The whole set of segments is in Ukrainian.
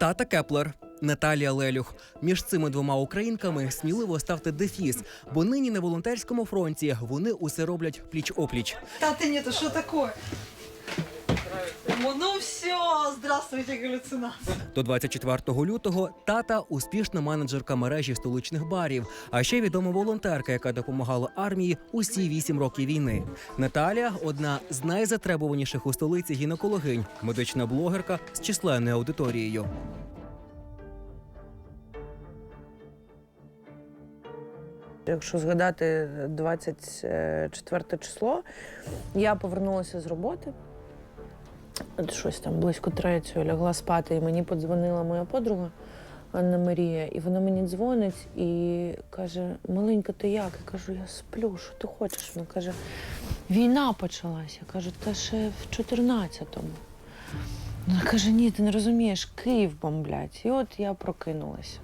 Тата Кеплер. Наталія Лелюх між цими двома українками сміливо ставте дефіс, бо нині на волонтерському фронті вони усе роблять пліч опліч. Таты нету, что такое? Ну все, здравствуйте, галлюцинации. До 24 лютого тата успішна менеджерка мережі столичних барів, а ще відома волонтерка, яка допомагала армії усі вісім років війни. Наталія одна з найзатребуваніших у столиці гінекологинь, медична блогерка з численною аудиторією. Якщо згадати 24 число, я повернулася з роботи. Щось там близько третьої лягла спати, і мені подзвонила моя подруга Анна Марія, і вона мені дзвонить і каже: Маленька, ти як? Я кажу, я сплю, що ти хочеш? Вона каже, війна почалася. Я кажу, та ще в 14-му. Вона каже, ні, ти не розумієш, Київ бомблять. І от я прокинулася.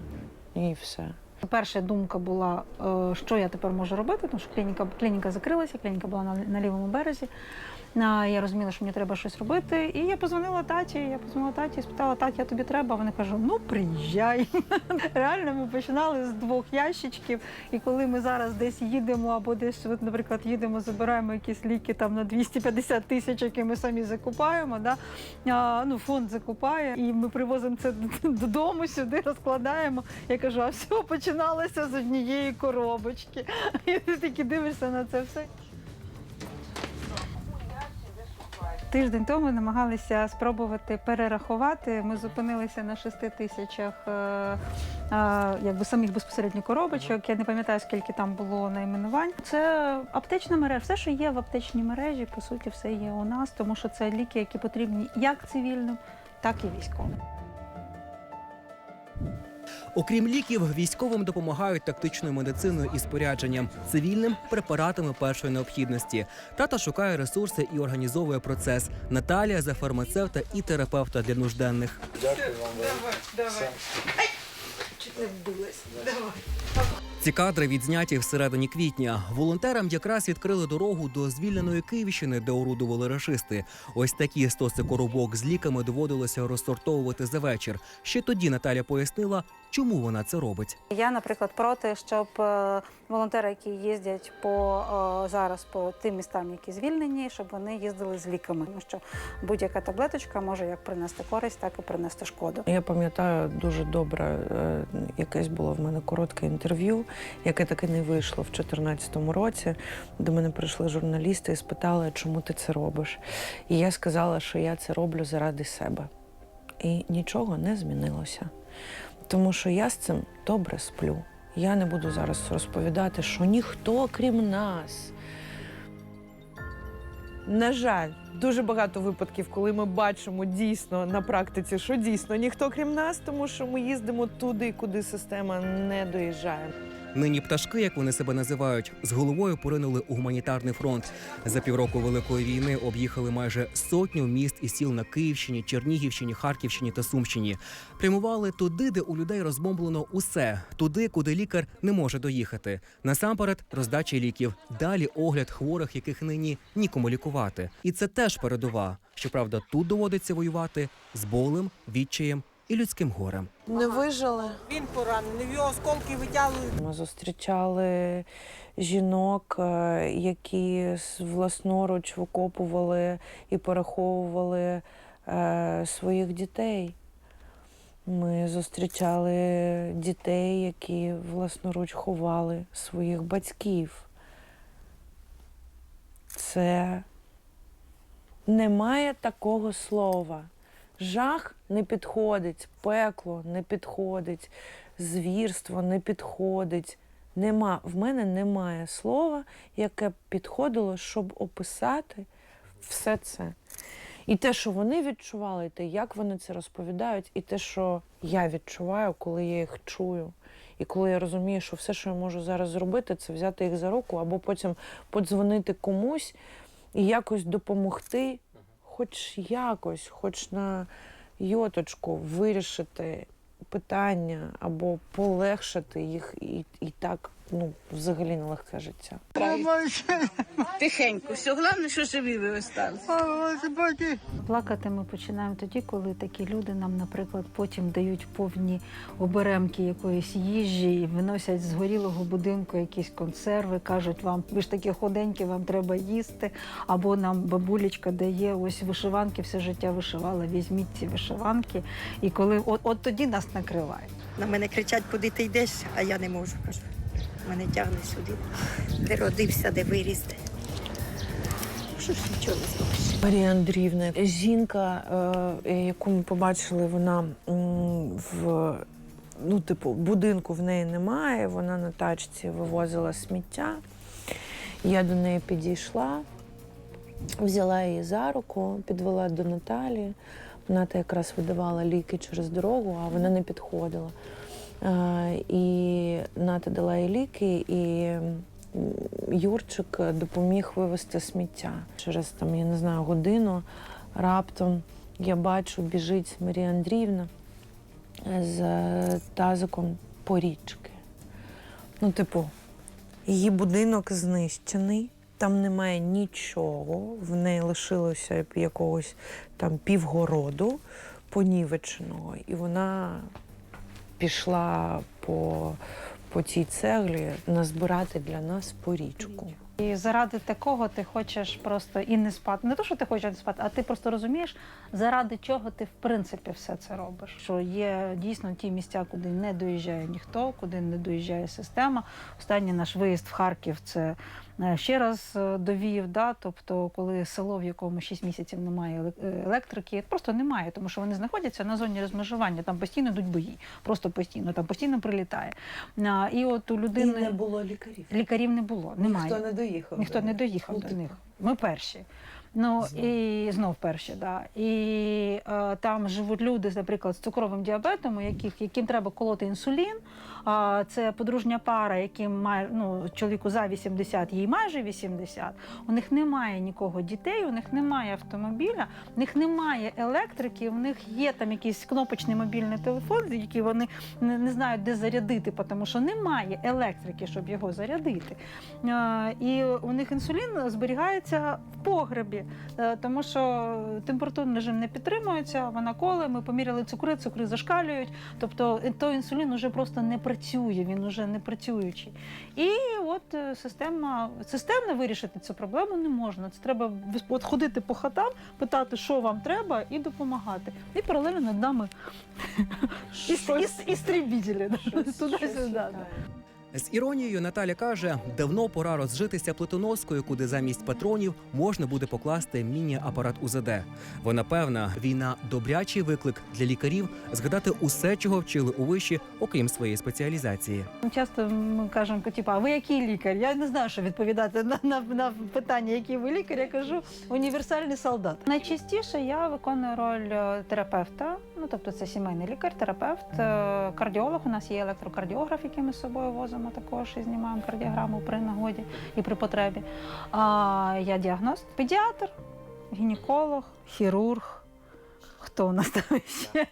І все. Перша думка була, е, що я тепер можу робити, тому що клініка, клініка закрилася, клініка була на, на лівому березі. А, Я розуміла, що мені треба щось робити. І я позвонила таті. Я позвонила таті і спитала, таті, я тобі треба. Вони кажуть, ну приїжджай. Реально, ми починали з двох ящичків. І коли ми зараз десь їдемо, або десь, от, наприклад, їдемо, забираємо якісь ліки там на 250 тисяч, які ми самі закупаємо. Да? А, ну, фонд закупає, і ми привозимо це додому сюди, розкладаємо. Я кажу, а все починалося з однієї коробочки. І ти таки дивишся на це все. Тиждень тому намагалися спробувати перерахувати. Ми зупинилися на 6 тисячах е, е, якби самих безпосередньо коробочок. Я не пам'ятаю, скільки там було найменувань. Це аптечна мережа. Все, що є в аптечній мережі, по суті, все є у нас, тому що це ліки, які потрібні як цивільним, так і військовим. Окрім ліків, військовим допомагають тактичною медициною і спорядженням, цивільним препаратами першої необхідності. Тата шукає ресурси і організовує процес. Наталія за фармацевта і терапевта для нужденних. Давай, давай. Ай! Чуть не вбилась. Давай. Ці кадри відзняті всередині квітня. Волонтерам якраз відкрили дорогу до звільненої Київщини, де орудували рашисти. Ось такі стоси коробок з ліками доводилося розсортовувати за вечір. Ще тоді Наталя пояснила, чому вона це робить. Я, наприклад, проти, щоб е, волонтери, які їздять по е, зараз по тим містам, які звільнені, щоб вони їздили з ліками. Тому що будь-яка таблеточка може як принести користь, так і принести шкоду. Я пам'ятаю дуже добре, е, якесь було в мене коротке інтерв'ю, яке таки не вийшло в 2014 році. До мене прийшли журналісти і спитали, чому ти це робиш. І я сказала, що я це роблю заради себе. І нічого не змінилося. Тому що я з цим добре сплю. Я не буду зараз розповідати, що ніхто крім нас. На жаль, дуже багато випадків, коли ми бачимо дійсно на практиці, що дійсно ніхто крім нас, тому що ми їздимо туди, куди система не доїжджає. Нині пташки, як вони себе називають, з головою поринули у гуманітарний фронт. За півроку великої війни об'їхали майже сотню міст і сіл на Київщині, Чернігівщині, Харківщині та Сумщині. Прямували туди, де у людей розбомблено усе, туди, куди лікар не може доїхати. Насамперед, роздача ліків, далі огляд хворих, яких нині нікому лікувати. І це теж передова. Щоправда, тут доводиться воювати з болем, відчаєм і людським горем. Не вижили. Він поранений, його осколки витягують. Ми зустрічали жінок, е, які власноруч викопували і переховували е, своїх дітей. Ми зустрічали дітей, які власноруч ховали своїх батьків. Це немає такого слова. Жах не підходить, пекло не підходить, звірство не підходить. Нема, в мене немає слова, яке б підходило, щоб описати все це. І те, що вони відчували, і те, як вони це розповідають, і те, що я відчуваю, коли я їх чую. І коли я розумію, що все, що я можу зараз зробити, це взяти їх за руку або потім подзвонити комусь і якось допомогти, хоч якось, хоч на йоточку вирішити питання або полегшити їх і, і так ну, взагалі нелегке життя. Тихенько, все головне, що живі ви остались. Плакати ми починаємо тоді, коли такі люди нам, наприклад, потім дають повні оберемки якоїсь їжі і виносять з горілого будинку якісь консерви, кажуть вам, ви ж такі худенькі, вам треба їсти. Або нам бабулечка дає ось вишиванки, все життя вишивала, візьміть ці вишиванки. І коли от, от тоді нас накриває. На мене кричать, куди ти йдеш, а я не можу. Мене тягне сюди, де родився, де виріс. Що ж? Марія Андріївна, жінка, е, яку ми побачили, вона в ну, типу, будинку в неї немає. Вона на тачці вивозила сміття. Я до неї підійшла, взяла її за руку, підвела до Наталі. Вона якраз видавала ліки через дорогу, а вона не підходила. Е, І Ната дала їй ліки, і Юрчик допоміг вивезти сміття. Через там, я не знаю, годину раптом я бачу, біжить Марія Андріївна з тазиком по річки. Ну, типу, її будинок знищений, там немає нічого, в неї лишилося якогось там півгороду понівеченого, і вона пішла по, по цій цеглі назбирати для нас по річку. І заради такого ти хочеш просто і не спати. Не то, що ти хочеш не спати, а ти просто розумієш, заради чого ти в принципі все це робиш. Що є дійсно ті місця, куди не доїжджає ніхто, куди не доїжджає система. Останній наш виїзд в Харків це ще раз е, довів. Да? Тобто, коли село, в якому 6 місяців немає е, електрики, просто немає, тому що вони знаходяться на зоні розмежування. Там постійно йдуть бої, просто постійно, там постійно прилітає. І от у людини не було лікарів. лікарів не було, немає. Ніхто не доїхав. Ніхто не доїхав Ну, до них. Ми перші. Ну і знов перші, да. І е, там живуть люди, наприклад, з цукровим діабетом, у яких яким треба колоти інсулін. Це подружня пара, яким має ну, чоловіку за 80, їй майже 80. У них немає нікого дітей, у них немає автомобіля, у них немає електрики, у них є там якийсь кнопочний мобільний телефон, який вони не, знають, де зарядити, тому що немає електрики, щоб його зарядити. І у них інсулін зберігається в погребі, е, тому що температурний режим не підтримується, вона коле, ми поміряли цукри, цукри зашкалюють. Тобто е, той інсулін вже просто не працює, він уже не працюючий. І от е, система системно вирішити цю проблему не можна. Це треба от ходити по хатам, питати, що вам треба, і допомагати. І паралельно над нами іс- іс- туди-сюди. З іронією Наталя каже: давно пора розжитися плитоноскою, куди замість патронів можна буде покласти міні-апарат УЗД. Вона певна, війна добрячий виклик для лікарів згадати усе, чого вчили у виші, окрім своєї спеціалізації. Часто ми кажемо, типу, а ви який лікар? Я не знаю, що відповідати на, на, на питання, який ви лікар. Я кажу універсальний солдат. Найчастіше я виконую роль е, терапевта, ну тобто це сімейний лікар, терапевт, е, кардіолог. У нас є електрокардіограф, який ми з собою возимо також і знімаємо кардіограму при нагоді і при потребі. А я діагност, педіатр, гінеколог, хірург. Хто у нас там ще?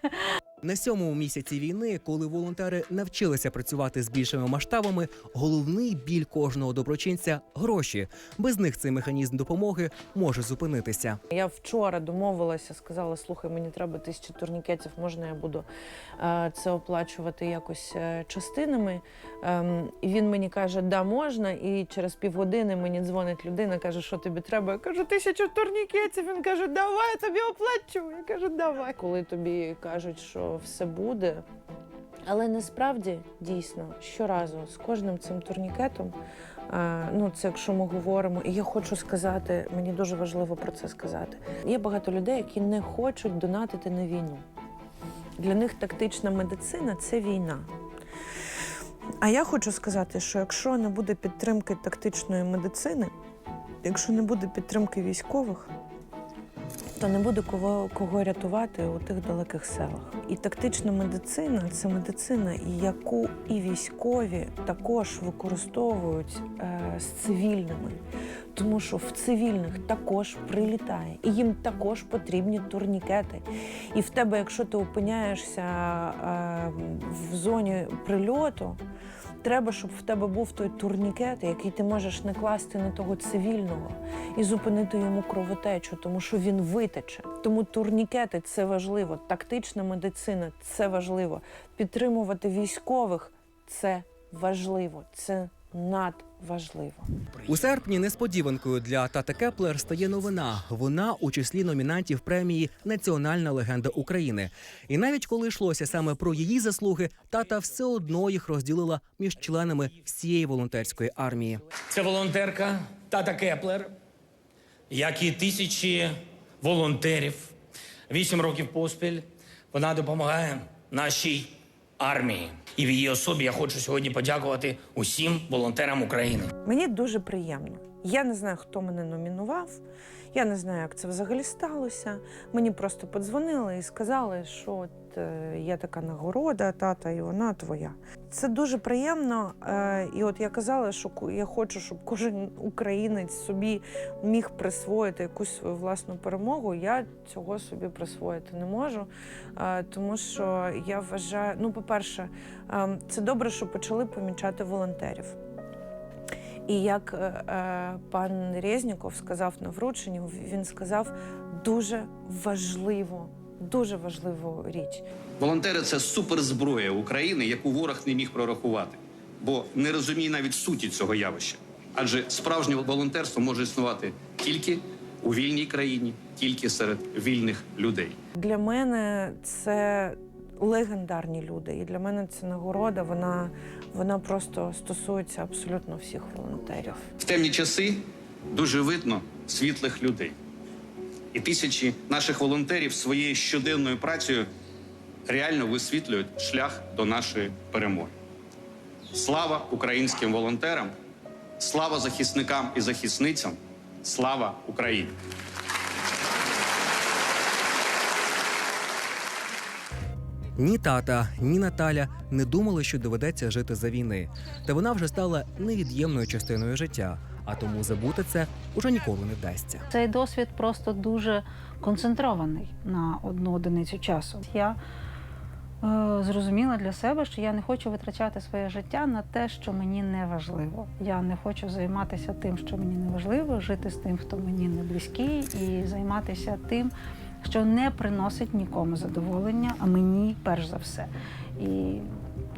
На сьомому місяці війни, коли волонтери навчилися працювати з більшими масштабами, головний біль кожного доброчинця гроші. Без них цей механізм допомоги може зупинитися. Я вчора домовилася, сказала: слухай, мені треба тисячу турнікетів, можна я буду е, це оплачувати якось е, частинами. Ем, і він мені каже, да, можна. І через півгодини мені дзвонить людина, каже, що тобі треба. Я кажу, тисячу турнікетів. Він каже, давай я тобі оплачу. Я кажу, давай. Коли тобі кажуть, що все буде. Але насправді дійсно щоразу з кожним цим турнікетом Ну, це якщо ми говоримо, і я хочу сказати, мені дуже важливо про це сказати. Є багато людей, які не хочуть донатити на війну. Для них тактична медицина це війна. А я хочу сказати, що якщо не буде підтримки тактичної медицини, якщо не буде підтримки військових, то не буде кого, кого рятувати у тих далеких селах. І тактична медицина це медицина, яку і військові також використовують е, з цивільними. Тому що в цивільних також прилітає, і їм також потрібні турнікети. І в тебе, якщо ти опиняєшся е, в зоні прильоту, Треба, щоб в тебе був той турнікет, який ти можеш накласти на того цивільного і зупинити йому кровотечу, тому що він витече. Тому турнікети це важливо, тактична медицина це важливо. Підтримувати військових це важливо, це надважливо. У серпні несподіванкою для Тата Кеплер стає новина. Вона у числі номінантів премії Національна легенда України. І навіть коли йшлося саме про її заслуги, тата все одно їх розділила між членами всієї волонтерської армії. Це волонтерка Тата Кеплер, як і тисячі волонтерів. Вісім років поспіль вона допомагає нашій армії. І в її особі я хочу сьогодні подякувати усім волонтерам України. Мені дуже приємно. Я не знаю, хто мене номінував. Я не знаю, як це взагалі сталося. Мені просто подзвонили і сказали, що от е, є така нагорода, тата, і вона твоя. Це дуже приємно. Е, і от я казала, що я хочу, щоб кожен українець собі міг присвоїти якусь свою власну перемогу. Я цього собі присвоїти не можу, е, тому що я вважаю, ну, по-перше, е, це добре, що почали помічати волонтерів. І як е, е, пан Резніков сказав на врученні, він сказав дуже важливу, дуже важливу річ. Волонтери це суперзброя України, яку ворог не міг прорахувати, бо не розуміє навіть суті цього явища. Адже справжнє волонтерство може існувати тільки у вільній країні, тільки серед вільних людей. Для мене це легендарні люди. І для мене ця нагорода, вона, вона просто стосується абсолютно всіх волонтерів. В темні часи дуже видно світлих людей. І тисячі наших волонтерів своєю щоденною працею реально висвітлюють шлях до нашої перемоги. Слава українським волонтерам, слава захисникам і захисницям, слава Україні! Ні тата, ні Наталя не думали, що доведеться жити за війни. Та вона вже стала невід'ємною частиною життя, а тому забути це уже ніколи не вдасться. Цей досвід просто дуже концентрований на одну одиницю часу. Я е, зрозуміла для себе, що я не хочу витрачати своє життя на те, що мені не важливо. Я не хочу займатися тим, що мені не важливо, жити з тим, хто мені не близький, і займатися тим, що не приносить нікому задоволення, а мені перш за все. І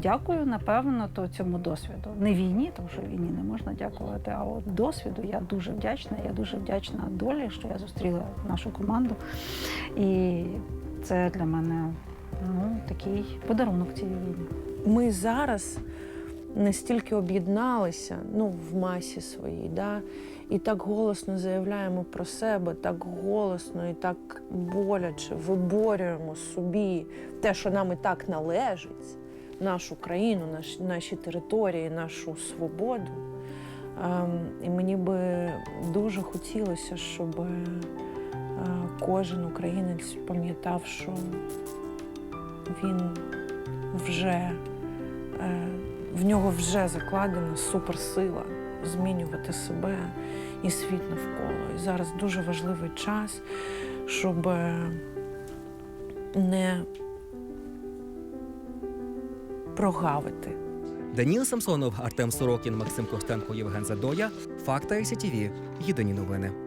дякую, напевно, то цьому досвіду. Не війні, тому що війні не можна дякувати, а от досвіду я дуже вдячна. Я дуже вдячна долі, що я зустріла нашу команду. І це для мене ну, такий подарунок цієї війни. Ми зараз настільки об'єдналися ну, в масі своїй, да? І так голосно заявляємо про себе, так голосно і так боляче виборюємо собі те, що нам і так належить, нашу країну, наш, наші території, нашу свободу. Ем, і мені би дуже хотілося, щоб е, кожен українець пам'ятав, що він вже е, в нього вже закладена суперсила змінювати себе і світ навколо. І зараз дуже важливий час, щоб е, не прогавити. Даніл Самсонов, Артем Сорокін, Максим Костенко, Євген Задоя. Факта СІТІВІ. Єдині новини.